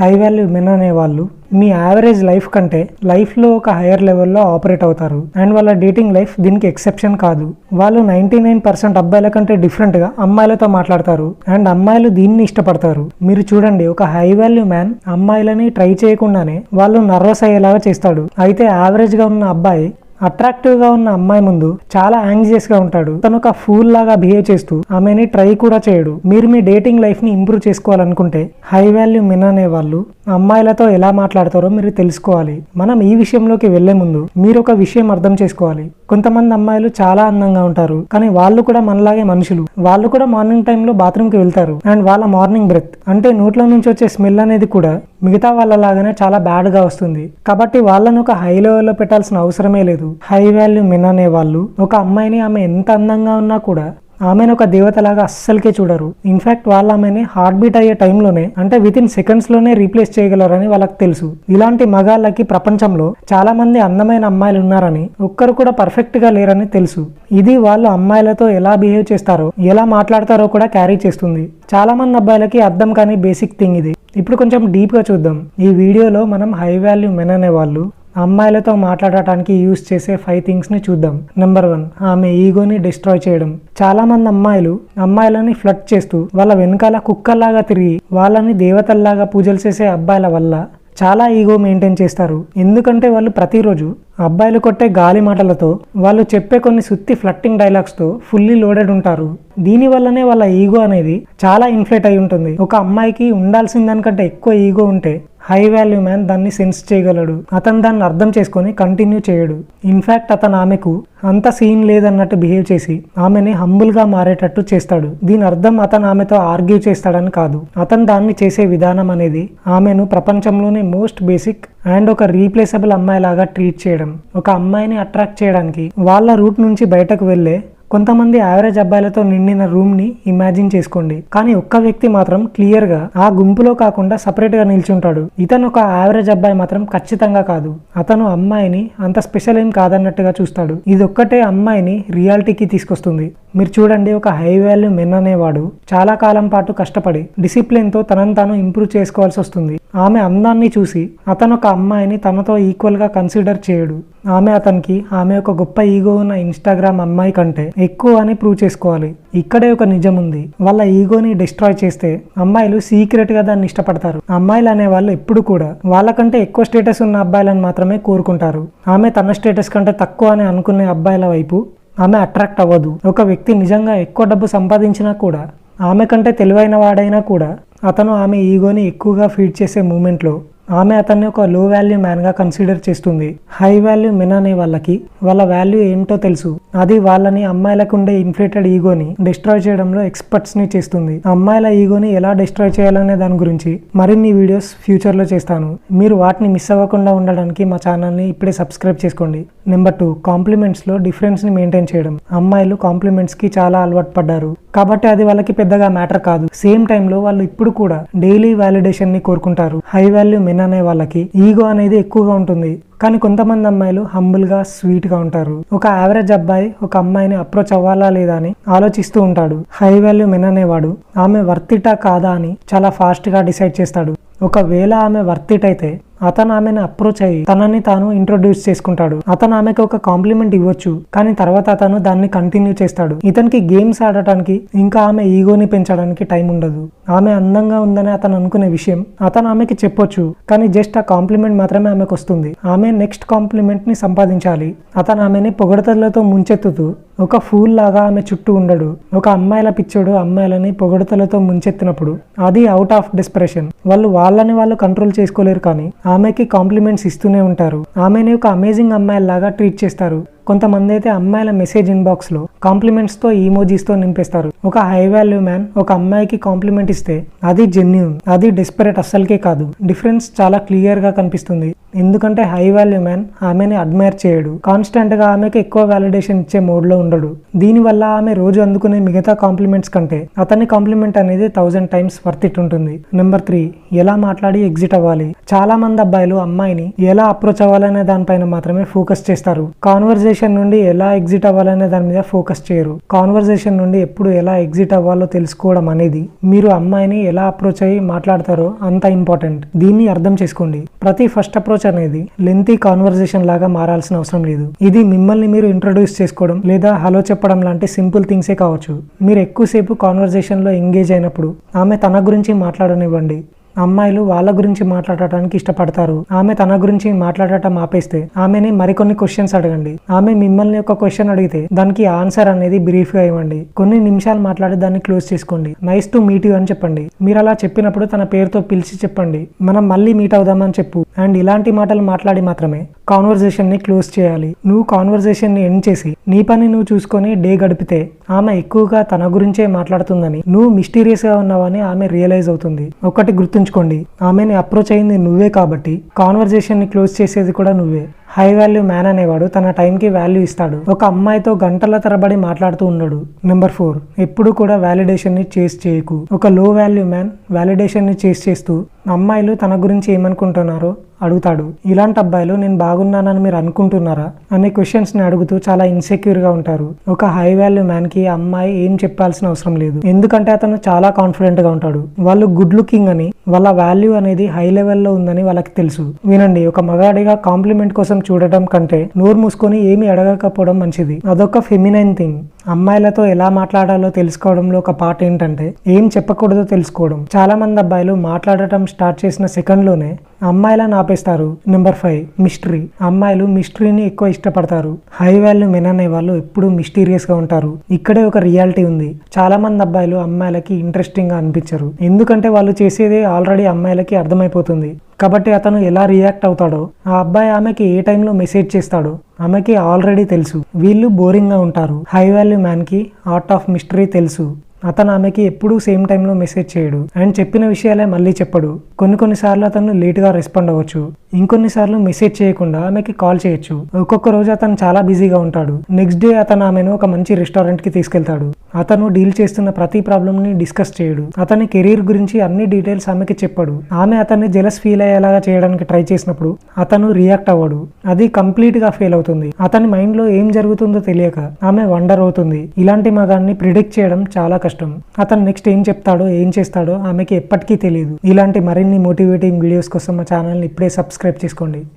High value men అనే వాళ్ళు మీ average life కంటే లైఫ్లో ఒక హైయర్ లెవెల్లో ఆపరేట్ అవుతారు. అండ్ వాళ్ళ డేటింగ్ లైఫ్ దీనికి ఎక్సెప్షన్ కాదు. వాళ్ళు నైంటీ నైన్ పర్సెంట్ అబ్బాయిల కంటే డిఫరెంట్గా అమ్మాయిలతో మాట్లాడతారు. అండ్ అమ్మాయిలు దీన్ని ఇష్టపడతారు. మీరు చూడండి ఒక హై వాల్యూ మ్యాన్ అమ్మాయిలని ట్రై చేయకుండానే వాళ్ళు నర్వస్ అయ్యేలాగా చేస్తాడు. అయితే యావరేజ్గా ఉన్న అబ్బాయి అట్రాక్టివ్గా ఉన్న అమ్మాయి ముందు చాలా యాంగ్జియస్గా ఉంటాడు. తను ఒక ఫూల్ లాగా బిహేవ్ చేస్తూ ఆమెని ట్రై కూడా చేయడు. మీరు మీ డేటింగ్ లైఫ్ని ఇంప్రూవ్ చేసుకోవాలనుకుంటే హై వాల్యూ మెన్ అనే వాళ్ళు అమ్మాయిలతో ఎలా మాట్లాడతారో మీరు తెలుసుకోవాలి. మనం ఈ విషయంలోకి వెళ్ళే ముందు మీరు ఒక విషయం అర్థం చేసుకోవాలి. కొంతమంది అమ్మాయిలు చాలా అందంగా ఉంటారు. కానీ వాళ్ళు కూడా మనలాగే మనుషులు. వాళ్ళు కూడా మార్నింగ్ టైంలో బాత్రూమ్కి వెళ్తారు. అండ్ వాళ్ళ మార్నింగ్ బ్రెత్ అంటే నోట్ల నుంచి వచ్చే స్మెల్ అనేది కూడా మిగతా వాళ్ళలాగానే చాలా బ్యాడ్గా వస్తుంది. కాబట్టి వాళ్ళను ఒక హై లెవెల్లో పెట్టాల్సిన అవసరమే లేదు. హై వాల్యూ మెన్ అనే వాళ్ళు ఒక అమ్మాయిని ఆమె ఎంత అందంగా ఉన్నా కూడా ఆమెను ఒక దేవతలాగా అస్సలకే చూడరు. ఇన్ఫాక్ట్ వాళ్ళ ఆమెని హార్ట్ బీట్ అయ్యే టైంలోనే అంటే విత్ ఇన్ సెకండ్స్లోనే రీప్లేస్ చేయగలరని వాళ్ళకి తెలుసు. ఇలాంటి మగాళ్ళకి ప్రపంచంలో చాలా మంది అందమైన అమ్మాయిలు ఉన్నారని ఒక్కరు కూడా పర్ఫెక్ట్గా లేరని తెలుసు. ఇది వాళ్ళు అమ్మాయిలతో ఎలా బిహేవ్ చేస్తారో ఎలా మాట్లాడతారో కూడా క్యారీ చేస్తుంది. చాలా మంది అబ్బాయిలకి అర్థం కాని బేసిక్ థింగ్ ఇది. ఇప్పుడు కొంచెం డీప్గా చూద్దాం. ఈ వీడియోలో మనం హై వాల్యూ మెన్ అనే వాళ్ళు అమ్మాయిలతో మాట్లాడటానికి యూస్ చేసే ఫైవ్ థింగ్స్ని చూద్దాం. నెంబర్ వన్ ఆమె ఈగోని డిస్ట్రాయ్ చేయడం. చాలామంది అమ్మాయిలు అమ్మాయిలని ఫ్లట్ చేస్తూ వాళ్ళ వెనకాల కుక్కల్లాగా తిరిగి వాళ్ళని దేవతల్లాగా పూజలు చేసే అబ్బాయిల వల్ల చాలా ఈగో మెయింటైన్ చేస్తారు. ఎందుకంటే వాళ్ళు ప్రతిరోజు అబ్బాయిలు కొట్టే గాలి మాటలతో వాళ్ళు చెప్పే కొన్ని సుత్తి ఫ్లట్టింగ్ డైలాగ్స్తో ఫుల్లీ లోడెడ్ ఉంటారు. దీని వల్లనే వాళ్ళ ఈగో అనేది చాలా ఇన్ఫ్లేట్ అయి ఉంటుంది. ఒక అమ్మాయికి ఉండాల్సిన దానికంటే ఎక్కువ ఈగో ఉంటే హై వాల్యూ మ్యాన్ దాన్ని సెన్స్ చేయగలడు. అతను దాన్ని అర్థం చేసుకొని కంటిన్యూ చేయడు. ఇన్ఫాక్ట్ అతను ఆమెకు అంత సీన్ లేదన్నట్టు బిహేవ్ చేసి ఆమెని హంబుల్గా మారేటట్టు చేస్తాడు. దీని అర్థం అతను ఆమెతో ఆర్గ్యూ చేస్తాడని కాదు. అతను దాన్ని చేసే విధానం అనేది ఆమెను ప్రపంచంలోనే మోస్ట్ బేసిక్ అండ్ ఒక రీప్లేసబుల్ అమ్మాయి లాగా ట్రీట్ చేయడం. ఒక అమ్మాయిని అట్రాక్ట్ చేయడానికి వాళ్ళ రూట్ నుంచి బయటకు వెళ్ళే కొంతమంది యావరేజ్ అబ్బాయిలతో నిండిన రూమ్ని ఇమాజిన్ చేసుకోండి. కానీ ఒక్క వ్యక్తి మాత్రం క్లియర్గా ఆ గుంపులో కాకుండా సపరేట్గా నిల్చుంటాడు. ఇతను ఒక యావరేజ్ అబ్బాయి మాత్రం ఖచ్చితంగా కాదు. అతను అమ్మాయిని అంత స్పెషల్ ఏం కాదన్నట్టుగా చూస్తాడు. ఇది ఒక్కటే అమ్మాయిని రియాలిటీకి తీసుకొస్తుంది. మీరు చూడండి ఒక హై వాల్యూ మెన్ అనేవాడు చాలా కాలం పాటు కష్టపడి డిసిప్లిన్తో తనను తాను ఇంప్రూవ్ చేసుకోవాల్సి వస్తుంది. ఆమె అందాన్ని చూసి అతను ఒక అమ్మాయిని తనతో ఈక్వల్గా కన్సిడర్ చేయడు. ఆమె అతనికి ఆమె ఒక గొప్ప ఈగో ఉన్న ఇన్స్టాగ్రామ్ అమ్మాయి కంటే ఎక్కువ అని ప్రూవ్ చేసుకోవాలి. ఇక్కడే ఒక నిజం ఉంది. వాళ్ళ ఈగోని డిస్ట్రాయ్ చేస్తే అమ్మాయిలు సీక్రెట్గా దాన్ని ఇష్టపడతారు. అమ్మాయిలు అనే వాళ్ళు ఎప్పుడు కూడా వాళ్ళకంటే ఎక్కువ స్టేటస్ ఉన్న అబ్బాయిలను మాత్రమే కోరుకుంటారు. ఆమె తన స్టేటస్ కంటే తక్కువ అని అనుకునే అబ్బాయిల వైపు ఆమె అట్రాక్ట్ అవ్వదు. ఒక వ్యక్తి నిజంగా ఎక్కువ డబ్బు సంపాదించినా కూడా ఆమె కంటే తెలివైన వాడైనా కూడా అతను ఆమె ఈగోని ఎక్కువగా ఫీడ్ చేసే మూమెంట్లో ఆమె అతన్ని ఒక లో వాల్యూ మ్యాన్గా కన్సిడర్ చేస్తుంది. హై వాల్యూ మెన్ అనే వాళ్ళకి వాళ్ళ వాల్యూ ఏంటో తెలుసు. అది వాళ్ళని అమ్మాయిలకు ఉండే ఇన్ఫ్లేటెడ్ ఈగోని డిస్ట్రాయ్ చేయడంలో ఎక్స్పర్ట్స్ని చేస్తుంది. అమ్మాయిల ఈగోని ఎలా డిస్ట్రాయ్ చేయాలనే దాని గురించి మరిన్ని వీడియోస్ ఫ్యూచర్లో చేస్తాను. మీరు వాటిని మిస్ అవ్వకుండా ఉండడానికి మా ఛానల్ని ఇప్పుడే సబ్స్క్రైబ్ చేసుకోండి. నెంబర్ టూ కాంప్లిమెంట్స్లో డిఫరెన్స్ని మెయింటైన్ చేయడం. అమ్మాయిలు కాంప్లిమెంట్స్కి చాలా అలవాటు పడ్డారు. కాబట్టి అది వాళ్ళకి పెద్దగా మ్యాటర్ కాదు. సేమ్ టైంలో వాళ్ళు ఇప్పుడు కూడా డైలీ వ్యాలిడేషన్ని కోరుకుంటారు. హై వాల్యూ మెన్ అనే వాళ్ళకి ఈగో అనేది ఎక్కువగా ఉంటుంది. కానీ కొంతమంది అమ్మాయిలు హంబుల్గా స్వీట్గా ఉంటారు. ఒక యావరేజ్ అబ్బాయి ఒక అమ్మాయిని అప్రోచ్ అవ్వాలా లేదా అని ఆలోచిస్తూ ఉంటాడు. హై వాల్యూ మెన్ అనేవాడు ఆమె వర్తిటా కాదా అని చాలా ఫాస్ట్గా డిసైడ్ చేస్తాడు. ఒకవేళ ఆమె వర్తిట్ అయితే అతను ఆమెను అప్రోచ్ అయ్యి తనని తాను ఇంట్రొడ్యూస్ చేసుకుంటాడు. అతను ఆమెకు ఒక కాంప్లిమెంట్ ఇవ్వచ్చు కానీ తర్వాత అతను దాన్ని కంటిన్యూ చేస్తాడు. ఇతనికి గేమ్స్ ఆడటానికి ఇంకా ఆమె ఈగోని పెంచడానికి టైం ఉండదు. ఆమె అందంగా ఉందని అతను అనుకునే విషయం అతను ఆమెకి చెప్పొచ్చు కానీ జస్ట్ ఆ కాంప్లిమెంట్ మాత్రమే ఆమెకు వస్తుంది. ఆమె నెక్స్ట్ కాంప్లిమెంట్ని సంపాదించాలి. అతను ఆమెని పొగడతలతో ముంచెత్తుతూ ఒక ఫూల్ లాగా ఆమె చుట్టూ ఉండడు. ఒక అమ్మాయిల పిచ్చోడు అమ్మాయిలని పొగడతలతో ముంచెత్తినప్పుడు అది అవుట్ ఆఫ్ డిస్ప్రెషన్ వాళ్ళు వాళ్ళని వాళ్ళు కంట్రోల్ చేసుకోలేరు కానీ ఆమెకి కాంప్లిమెంట్స్ ఇస్తూనే ఉంటారు. ఆమెని ఒక అమేజింగ్ అమ్మాయి లాగా ట్రీట్ చేస్తారు. కొంతమంది అయితే అమ్మాయిల మెసేజ్ ఇన్బాక్స్లో లో ఈమోజీస్తో నింపేస్తారు. ఒక హై వాల్యూ మ్యాన్ ఒక అమ్మాయికి కాంప్లిమెంట్ ఇస్తే అది జెన్యున్ అది డెస్పరేట్ అస్సలకే కాదు. డిఫరెన్స్ చాలా క్లియర్గా కనిపిస్తుంది. ఎందుకంటే హై వాల్యూ మ్యాన్ ఆమెని అడ్మైర్ చేయడు. కాన్స్టెంట్గా ఆమెకి ఎక్కువ వ్యాలిడేషన్ ఇచ్చే మోడ్లో ఉండడు. దీని వల్ల ఆమె రోజు అందుకునే మిగతా కాంప్లిమెంట్స్ కంటే అతని కాంప్లిమెంట్ అనేది థౌసండ్ టైమ్స్ వర్త్ ఇట్ ఉంటుంది. నెంబర్ త్రీ ఎలా మాట్లాడి ఎగ్జిట్ అవ్వాలి? చాలా మంది అబ్బాయిలు అమ్మాయిని ఎలా అప్రోచ్ అవ్వాలనే దానిపైన మాత్రమే ఫోకస్ చేస్తారు. కాన్వర్జేషన్ కాన్వర్జేషన్ నుండి ఎలా ఎగ్జిట్ అవ్వాలనే దాని మీద ఫోకస్ చేయరు. కాన్వర్జేషన్ నుండి ఎప్పుడు ఎలా ఎగ్జిట్ అవ్వాలో తెలుసుకోవడం అనేది మీరు అమ్మాయిని ఎలా అప్రోచ్ అయ్యి మాట్లాడతారో అంత ఇంపార్టెంట్ దీన్ని అర్థం చేసుకోండి. ప్రతి ఫస్ట్ అప్రోచ్ అనేది లెంతీ కాన్వర్జేషన్ లాగా మారాల్సిన అవసరం లేదు. ఇది మిమ్మల్ని మీరు ఇంట్రొడ్యూస్ చేసుకోవడం లేదా హలో చెప్పడం లాంటి సింపుల్ థింగ్సే కావచ్చు. మీరు ఎక్కువసేపు కాన్వర్జేషన్లో ఎంగేజ్ అయినప్పుడు ఆమె తన గురించి మాట్లాడనివ్వండి. అమ్మాయిలు వాళ్ళ గురించి మాట్లాడటానికి ఇష్టపడతారు. ఆమె తన గురించి మాట్లాడటం ఆపేస్తే ఆమెని మరికొన్ని క్వశ్చన్స్ అడగండి. ఆమె మిమ్మల్ని ఒక క్వశ్చన్ అడిగితే దానికి ఆన్సర్ అనేది బ్రీఫ్గా ఇవ్వండి. కొన్ని నిమిషాలు మాట్లాడి దాన్ని క్లోజ్ చేసుకోండి. నైస్ టు మీట్ యూ అని చెప్పండి. మీరు అలా చెప్పినప్పుడు తన పేరుతో పిలిచి చెప్పండి. మనం మళ్ళీ మీట్ అవుదామని చెప్పు. అండ్ ఇలాంటి మాటలు మాట్లాడి మాత్రమే కాన్వర్జేషన్ని క్లోజ్ చేయాలి. నువ్వు కాన్వర్జేషన్ని ఎండ్ చేసి నీ పని నువ్వు చూసుకొని డే గడిపితే ఆమె ఎక్కువగా తన గురించే మాట్లాడుతుందని నువ్వు మిస్టీరియస్గా ఉన్నావని ఆమె రియలైజ్ అవుతుంది. ఒకటి గుర్తుంచు గుర్తుంచుకోండి. ఆమెని అప్రోచ్ అయింది నువ్వే కాబట్టి కాన్వర్జేషన్ని క్లోజ్ చేసేది కూడా నువ్వే. హై వాల్యూ మ్యాన్ అనేవాడు తన టైంకి వాల్యూ ఇస్తాడు. ఒక అమ్మాయితో గంటల తరబడి మాట్లాడుతూ ఉండడు. నెంబర్ ఫోర్ ఎప్పుడు కూడా వ్యాలిడేషన్ని చేస్ చేయకు. ఒక లో వాల్యూ మ్యాన్ వ్యాలిడేషన్ని చేస్ చేస్తూ అమ్మాయిలు తన గురించి ఏమనుకుంటున్నారో అడుగుతాడు. ఇలాంటి అబ్బాయిలు నేను బాగున్నానని మీరు అనుకుంటున్నారా? అనే క్వశ్చన్స్ని అడుగుతూ చాలా ఇన్సెక్యూర్గా ఉంటారు. ఒక హై వాల్యూ మ్యాన్కి అమ్మాయి ఏం చెప్పాల్సిన అవసరం లేదు. ఎందుకంటే అతను చాలా కాన్ఫిడెంట్గా ఉంటాడు. వాళ్ళు గుడ్ లుకింగ్ అని వాళ్ళ వాల్యూ అనేది హై లెవెల్లో ఉందని వాళ్ళకి తెలుసు. వినండి ఒక మగాడిగా కాంప్లిమెంట్ కోసం చూడటం కంటే నోరు మూసుకొని ఏమి అడగకపోవడం మంచిది. అదొక ఫెమినైన్ థింగ్ అమ్మాయిలతో ఎలా మాట్లాడాలో తెలుసుకోవడంలో ఒక పార్ట్ ఏంటంటే ఏం చెప్పకూడదో తెలుసుకోవడం. చాలా మంది అబ్బాయిలు మాట్లాడటం స్టార్ట్ చేసిన సెకండ్లోనే అమ్మాయిలను ఆపేస్తారు నెంబర్ ఫైవ్ మిస్టరీ అమ్మాయిలు మిస్టరీని ఎక్కువ ఇష్టపడతారు. హై వాల్యూ మెన్ అనే వాళ్ళు ఎప్పుడు మిస్టీరియస్గా ఉంటారు. ఇక్కడే ఒక రియాలిటీ ఉంది. చాలా మంది అబ్బాయిలు అమ్మాయిలకి ఇంట్రెస్టింగ్గా అనిపించరు. ఎందుకంటే వాళ్ళు చేసేది ఆల్రెడీ అమ్మాయిలకి అర్థమైపోతుంది. కాబట్టి అతను ఎలా రియాక్ట్ అవుతాడో ఆ అబ్బాయి ఆమెకి ఏ టైంలో మెసేజ్ చేస్తాడో ఆమెకి ఆల్రెడీ తెలుసు. వీళ్ళు బోరింగ్గా ఉంటారు. హై వాల్యూ మ్యాన్కి ఆర్ట్ ఆఫ్ మిస్టరీ తెలుసు. అతను ఆమెకి ఎప్పుడూ సేమ్ టైంలో మెసేజ్ చేయడు. అండ్ చెప్పిన విషయాలే మళ్ళీ చెప్పడు. కొన్ని కొన్నిసార్లు అతను లేట్గా రెస్పాండ్ అవ్వచ్చు. ఇంకొన్నిసార్లు మెసేజ్ చేయకుండా ఆమెకి కాల్ చేయొచ్చు. ఒక్కొక్క రోజు అతను చాలా బిజీగా ఉంటాడు. నెక్స్ట్ డే అతను ఆమెను ఒక మంచి రెస్టారెంట్కి తీసుకెళ్తాడు. అతను డీల్ చేస్తున్న ప్రతి ప్రాబ్లమ్ని డిస్కస్ చేయడు. అతని కెరీర్ గురించి అన్ని డీటెయిల్స్ ఆమెకి చెప్పడు. ఆమె అతన్ని జెలస్ ఫీల్ అయ్యేలాగా చేయడానికి ట్రై చేసినప్పుడు అతను రియాక్ట్ అవ్వడు. అది కంప్లీట్గా ఫెయిల్ అవుతుంది. అతని మైండ్లో ఏం జరుగుతుందో తెలియక ఆమె వండర్ అవుతుంది. ఇలాంటి మగాన్ని ప్రిడిక్ట్ చేయడం చాలా కష్టం. అతను నెక్స్ట్ ఏం చెప్తాడో ఏం చేస్తాడో ఆమెకి ఎప్పటికీ తెలియదు. ఇలాంటి మరిన్ని మోటివేటింగ్ వీడియోస్ కోసం మా ఛానల్ని ఇప్పుడే సబ్స్క్రైబ్ చేసుకోండి.